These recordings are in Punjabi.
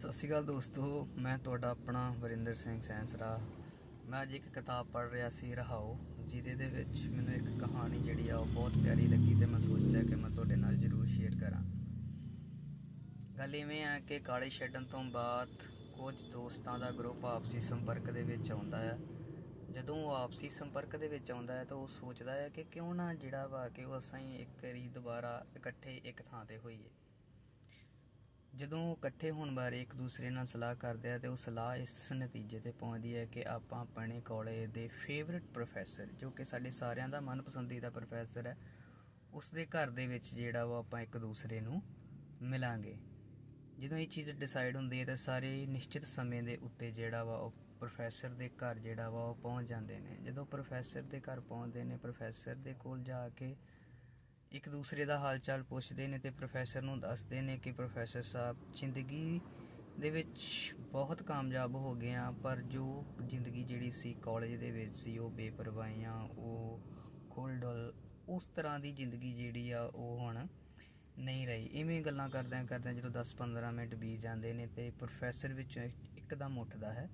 ਸਤਿ ਸ਼੍ਰੀ ਅਕਾਲ ਦੋਸਤੋ, ਮੈਂ ਤੁਹਾਡਾ ਆਪਣਾ ਵਰਿੰਦਰ ਸਿੰਘ ਸੈਂਸਰਾ। ਮੈਂ ਅੱਜ ਇੱਕ ਕਿਤਾਬ ਪੜ੍ਹ ਰਿਹਾ ਸੀ, ਰਹਾਓ, ਜਿਹਦੇ ਦੇ ਵਿੱਚ ਮੈਨੂੰ ਇੱਕ ਕਹਾਣੀ ਜਿਹੜੀ ਆ, ਉਹ ਬਹੁਤ ਪਿਆਰੀ ਲੱਗੀ ਤੇ ਮੈਂ ਸੋਚਿਆ ਕਿ ਮੈਂ ਤੁਹਾਡੇ ਨਾਲ ਜ਼ਰੂਰ ਸ਼ੇਅਰ ਕਰਾਂ। ਗੱਲ ਇਵੇਂ ਆ ਕਿ ਕਾਲੇ ਛੱਡਣ ਤੋਂ ਬਾਅਦ ਕੁਝ ਦੋਸਤਾਂ ਦਾ ਗਰੁੱਪ ਆਪਸੀ ਸੰਪਰਕ ਦੇ ਵਿੱਚ ਆਉਂਦਾ ਹੈ ਜਦੋਂ ਉਹ ਆਪਸੀ ਸੰਪਰਕ ਦੇ ਵਿੱਚ ਆਉਂਦਾ ਹੈ ਤਾਂ ਉਹ ਸੋਚਦਾ ਹੈ ਕਿ ਕਿਉਂ ਨਾ ਜਿਹੜਾ ਵਾ ਕਿ ਉਹ ਅਸੀਂ ਇੱਕ ਵਾਰੀ ਦੁਬਾਰਾ ਇਕੱਠੇ ਇੱਕ ਥਾਂ ਤੇ ਹੋਈਏ। ਜਦੋਂ ਇਕੱਠੇ ਹੋਣ ਬਾਰੇ ਇੱਕ ਦੂਸਰੇ ਨਾਲ ਸਲਾਹ ਕਰਦੇ ਆ ਤੇ ਉਹ ਸਲਾਹ ਇਸ ਨਤੀਜੇ ਤੇ ਪਹੁੰਚਦੀ ਹੈ ਕਿ ਆਪਾਂ ਆਪਣੇ ਕਾਲਜ ਦੇ ਫੇਵਰਿਟ ਪ੍ਰੋਫੈਸਰ ਜੋ ਕਿ ਸਾਡੇ ਸਾਰਿਆਂ ਦਾ ਮਨਪਸੰਦੀਦਾ ਪ੍ਰੋਫੈਸਰ ਹੈ, ਉਸ ਦੇ ਘਰ ਦੇ ਵਿੱਚ ਜਿਹੜਾ ਉਹ ਆਪਾਂ ਇੱਕ ਦੂਸਰੇ ਨੂੰ ਮਿਲਾਂਗੇ। ਜਦੋਂ ਇਹ ਚੀਜ਼ ਡਿਸਾਈਡ ਹੁੰਦੀ ਹੈ ਤਾਂ ਸਾਰੇ ਨਿਸ਼ਚਿਤ ਸਮੇਂ ਦੇ ਉੱਤੇ ਜਿਹੜਾ ਵਾ ਉਹ ਪ੍ਰੋਫੈਸਰ ਦੇ ਘਰ ਜਿਹੜਾ ਵਾ ਉਹ ਪਹੁੰਚ ਜਾਂਦੇ ਨੇ। ਜਦੋਂ ਪ੍ਰੋਫੈਸਰ ਦੇ ਘਰ ਪਹੁੰਚਦੇ ਨੇ ਪ੍ਰੋਫੈਸਰ ਦੇ ਕੋਲ ਜਾ ਕੇ ਇੱਕ ਦੂਸਰੇ ਦਾ ਹਾਲ ਚਾਲ ਪੁੱਛਦੇ ਨੇ ਤੇ ਪ੍ਰੋਫੈਸਰ ਨੂੰ ਦੱਸਦੇ ਨੇ ਕਿ ਪ੍ਰੋਫੈਸਰ ਸਾਹਿਬ ਜ਼ਿੰਦਗੀ ਦੇ ਵਿੱਚ ਬਹੁਤ ਕਾਮਯਾਬ ਹੋ ਗਏ ਆ, ਪਰ ਜੋ ਜ਼ਿੰਦਗੀ ਜਿਹੜੀ ਸੀ ਕਾਲਜ ਦੇ ਵਿੱਚ ਸੀ, ਉਹ ਬੇਪਰਵਾਹੀਆਂ, ਉਹ ਖੋਲਡਲ ਉਸ ਤਰ੍ਹਾਂ ਦੀ ਜ਼ਿੰਦਗੀ ਜਿਹੜੀ ਆ, ਉਹ ਹੁਣ ਨਹੀਂ ਰਹੀ। ਇਵੇਂ ਗੱਲਾਂ ਕਰਦਿਆਂ ਕਰਦਿਆਂ ਜਦੋਂ 10-15 ਮਿੰਟ ਬੀਤ ਜਾਂਦੇ ਨੇ ਤੇ ਪ੍ਰੋਫੈਸਰ ਵਿੱਚੋਂ ਇੱਕਦਮ ਉੱਠਦਾ ਹੈ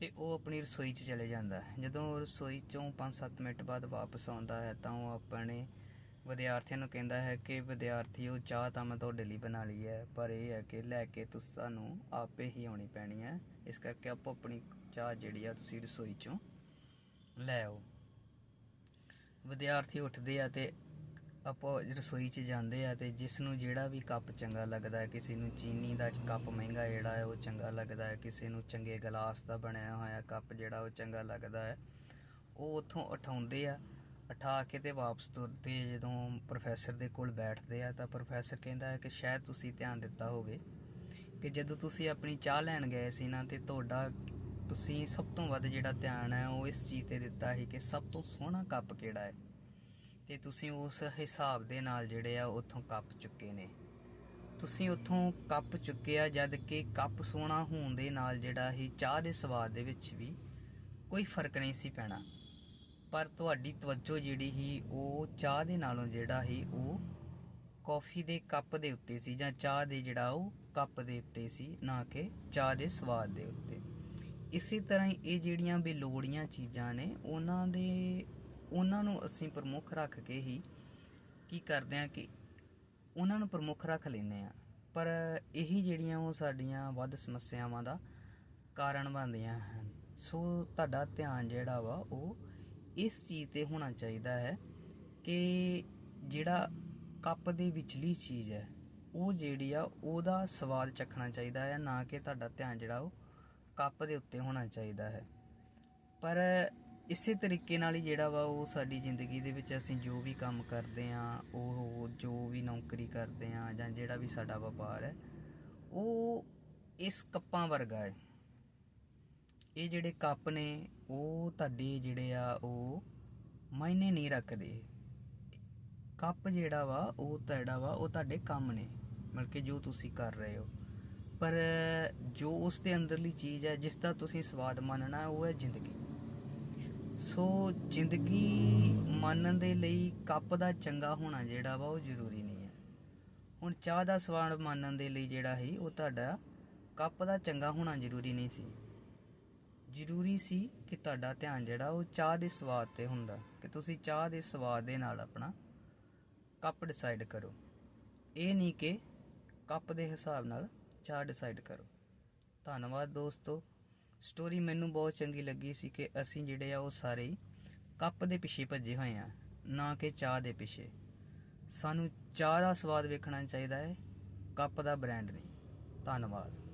ਤੇ ਉਹ ਆਪਣੀ ਰਸੋਈ 'ਚ ਚਲੇ ਜਾਂਦਾ ਹੈ। ਜਦੋਂ ਰਸੋਈ 'ਚੋਂ 5-7 ਮਿੰਟ ਬਾਅਦ ਵਾਪਸ ਆਉਂਦਾ ਹੈ, ਤਾਂ ਉਹ ਆਪਣੇ ਵਿਦਿਆਰਥੀਆਂ ਨੂੰ ਕਹਿੰਦਾ ਹੈ ਕਿ ਵਿਦਿਆਰਥੀਓ ਚਾਹ ਤਾਂ ਮੈਂ ਤੁਹਾਡੇ ਲਈ ਬਣਾ ਲਈ ਹੈ, ਪਰ ਇਹ ਹੈ ਕਿ ਲੈ ਕੇ ਤੁਹਾਨੂੰ ਆਪੇ ਹੀ ਆਉਣੀ ਪੈਣੀ ਹੈ। ਇਸ ਕਰਕੇ ਆਪੋ ਆਪਣੀ ਚਾਹ ਜਿਹੜੀ ਆ ਤੁਸੀਂ ਰਸੋਈ 'ਚੋਂ ਲੈ ਆਓ। ਵਿਦਿਆਰਥੀ ਉੱਠਦੇ ਆ ਤੇ ਆਪੋ ਰਸੋਈ 'ਚ ਜਾਂਦੇ ਆ ਤੇ ਜਿਸ ਨੂੰ ਜਿਹੜਾ ਵੀ ਕੱਪ ਚੰਗਾ ਲੱਗਦਾ ਹੈ, ਕਿਸੇ ਨੂੰ ਚੀਨੀ ਦਾ ਕੱਪ ਮਹਿੰਗਾ ਜਿਹੜਾ ਹੈ, ਉਹ ਚੰਗਾ ਲੱਗਦਾ ਹੈ, ਕਿਸੇ ਨੂੰ ਚੰਗੇ ਗਲਾਸ ਦਾ ਬਣਿਆ ਹੋਇਆ ਕੱਪ ਜਿਹੜਾ ਉਹ ਚੰਗਾ ਲੱਗਦਾ ਹੈ, ਉਹ ਉੱਥੋਂ ਉਠਾਉਂਦੇ ਆ ਉਠਾ ਕੇ ਤੇ ਵਾਪਸ ਤੁਰਦੇ ਜਦੋਂ ਪ੍ਰੋਫੈਸਰ ਦੇ ਕੋਲ ਬੈਠਦੇ ਆ ਤਾਂ ਪ੍ਰੋਫੈਸਰ ਕਹਿੰਦਾ ਹੈ ਕਿ ਸ਼ਾਇਦ ਤੁਸੀਂ ਧਿਆਨ ਦਿੱਤਾ ਹੋਵੇ ਕਿ ਜਦੋਂ ਤੁਸੀਂ ਆਪਣੀ ਚਾਹ ਲੈਣ ਗਏ ਸੀ ਨਾ ਤੇ ਤੁਹਾਡਾ, ਤੁਸੀਂ ਸਭ ਤੋਂ ਵੱਧ ਜਿਹੜਾ ਧਿਆਨ ਹੈ ਉਹ ਇਸ ਚੀਜ਼ ਤੇ ਦਿੱਤਾ ਸੀ ਕਿ ਸਭ ਤੋਂ ਸੋਹਣਾ ਕੱਪ ਕਿਹੜਾ ਹੈ? ਤੇ ਤੁਸੀਂ ਉਸ ਹਿਸਾਬ ਦੇ ਨਾਲ ਜਿਹੜੇ ਆ ਉੱਥੋਂ ਕੱਪ ਚੁੱਕੇ ਨੇ। ਤੁਸੀਂ ਉੱਥੋਂ ਕੱਪ ਚੁੱਕਿਆ ਜਦ ਕਿ ਕੱਪ ਸੋਹਣਾ ਹੋਣ ਦੇ ਨਾਲ ਜਿਹੜਾ ਹੀ ਚਾਹ ਦੇ ਸਵਾਦ ਦੇ ਵਿੱਚ ਵੀ ਕੋਈ ਫ਼ਰਕ ਨਹੀਂ ਸੀ ਪੈਣਾ। ਪਰ ਤੁਹਾਡੀ ਤਵੱਜੋ ਜਿਹੜੀ ਹੀ ਉਹ ਚਾਹ ਦੇ ਨਾਲੋਂ ਜਿਹੜਾ ਹੀ ਉਹ ਕਾਫੀ ਦੇ ਕੱਪ ਦੇ ਉੱਤੇ ਸੀ ਜਾਂ ਚਾਹ ਦੇ ਜਿਹੜਾ ਉਹ ਕੱਪ ਦੇ ਉੱਤੇ ਸੀ, ਨਾ ਕਿ ਚਾਹ ਦੇ ਸਵਾਦ ਦੇ ਉੱਤੇ। ਇਸੇ ਤਰ੍ਹਾਂ ਹੀ ਇਹ ਜਿਹੜੀਆਂ ਬੇਲੋੜੀਆਂ ਚੀਜ਼ਾਂ ਨੇ, ਉਹਨਾਂ ਦੇ, ਉਹਨਾਂ ਨੂੰ ਅਸੀਂ ਪ੍ਰਮੁੱਖ ਰੱਖ ਕੇ ਹੀ ਕੀ ਕਰਦੇ ਆ ਕਿ ਉਹਨਾਂ ਨੂੰ ਪ੍ਰਮੁੱਖ ਰੱਖ ਲੈਂਦੇ ਆ ਪਰ ਇਹੀ ਜਿਹੜੀਆਂ ਉਹ ਸਾਡੀਆਂ ਵੱਧ ਸਮੱਸਿਆਵਾਂ ਦਾ ਕਾਰਨ ਬਣਦੀਆਂ ਹਨ। ਸੋ ਤੁਹਾਡਾ ਧਿਆਨ ਜਿਹੜਾ ਵਾ, ਉਹ ਇਸ ਚੀਜ਼ ਤੇ ਹੋਣਾ ਚਾਹੀਦਾ ਹੈ ਕਿ ਜਿਹੜਾ ਕੱਪ ਦੇ ਵਿਚਲੀ ਚੀਜ਼ ਹੈ, ਉਹ ਜਿਹੜੀ ਆ, ਉਹਦਾ ਸਵਾਦ ਚੱਖਣਾ ਚਾਹੀਦਾ ਹੈ, ਨਾ ਕਿ ਤੁਹਾਡਾ ਧਿਆਨ ਜਿਹੜਾ ਉਹ ਕੱਪ ਦੇ ਉੱਤੇ ਹੋਣਾ ਚਾਹੀਦਾ ਹੈ। ਪਰ ਇਸੇ ਤਰੀਕੇ ਨਾਲ ਹੀ ਜਿਹੜਾ ਵਾ, ਉਹ ਸਾਡੀ ਜ਼ਿੰਦਗੀ ਦੇ ਵਿੱਚ ਅਸੀਂ ਜੋ ਵੀ ਕੰਮ ਕਰਦੇ ਆ, ਉਹ ਜੋ ਵੀ ਨੌਕਰੀ ਕਰਦੇ ਆ ਜਾਂ ਜਿਹੜਾ ਵੀ ਸਾਡਾ ਵਪਾਰ ਹੈ, ਉਹ ਇਸ ਕੱਪਾਂ ਵਰਗਾ ਹੈ। ਇਹ ਜਿਹੜੇ ਕੱਪ ਨੇ, ਉਹ ਤੁਹਾਡੇ ਜਿਹੜੇ ਆ, ਉਹ ਮਾਇਨੇ ਨਹੀਂ ਰੱਖਦੇ। ਕੱਪ ਜਿਹੜਾ ਵਾ, ਉਹ ਤੁਹਾਡਾ ਵਾ, ਉਹ ਤੁਹਾਡੇ ਕੰਮ ਨੇ, ਮਤਲਬ ਕਿ ਜੋ ਤੁਸੀਂ ਕਰ ਰਹੇ ਹੋ। ਪਰ ਜੋ ਉਸ ਦੇ ਅੰਦਰਲੀ ਚੀਜ਼ ਹੈ, ਜਿਸ ਦਾ ਤੁਸੀਂ ਸਵਾਦ ਮੰਨਣਾ, ਉਹ ਹੈ ਜ਼ਿੰਦਗੀ। ਸੋ ਜ਼ਿੰਦਗੀ ਮੰਨਣ ਦੇ ਲਈ ਕੱਪ ਦਾ ਚੰਗਾ ਹੋਣਾ ਜਿਹੜਾ ਵਾ, ਉਹ ਜ਼ਰੂਰੀ ਨਹੀਂ ਹੈ। ਹੁਣ ਚਾਹ ਦਾ ਸਵਾਦ ਮੰਨਣ ਦੇ ਲਈ ਜਿਹੜਾ ਹੈ ਉਹ ਤੁਹਾਡਾ ਕੱਪ ਦਾ ਚੰਗਾ ਹੋਣਾ ਜ਼ਰੂਰੀ ਨਹੀਂ ਸੀ। ਜ਼ਰੂਰੀ ਸੀ ਕਿ ਤੁਹਾਡਾ ਧਿਆਨ ਜਿਹੜਾ ਉਹ ਚਾਹ ਦੇ ਸਵਾਦ ਤੇ ਹੁੰਦਾ, ਕਿ ਤੁਸੀਂ ਚਾਹ ਦੇ ਸਵਾਦ ਦੇ ਨਾਲ ਆਪਣਾ ਕੱਪ ਡਿਸਾਈਡ ਕਰੋ। ਇਹ ਨਹੀਂ ਕਿ ਕੱਪ ਦੇ ਹਿਸਾਬ ਨਾਲ ਚਾਹ ਡਿਸਾਈਡ ਕਰੋ। ਧੰਨਵਾਦ ਦੋਸਤੋ। ਸਟੋਰੀ ਮੈਨੂੰ ਬਹੁਤ ਚੰਗੀ ਲੱਗੀ ਸੀ ਕਿ ਅਸੀਂ ਜਿਹੜੇ ਆ ਉਹ ਸਾਰੇ ਹੀ ਕੱਪ ਦੇ ਪਿੱਛੇ ਭੱਜੇ ਹੋਏ ਆ, ਨਾ ਕਿ ਚਾਹ ਦੇ ਪਿੱਛੇ। ਸਾਨੂੰ ਚਾਹ ਦਾ ਸਵਾਦ ਵੇਖਣਾ ਚਾਹੀਦਾ ਹੈ, ਕੱਪ ਦਾ ਬ੍ਰਾਂਡ ਨਹੀਂ। ਧੰਨਵਾਦ।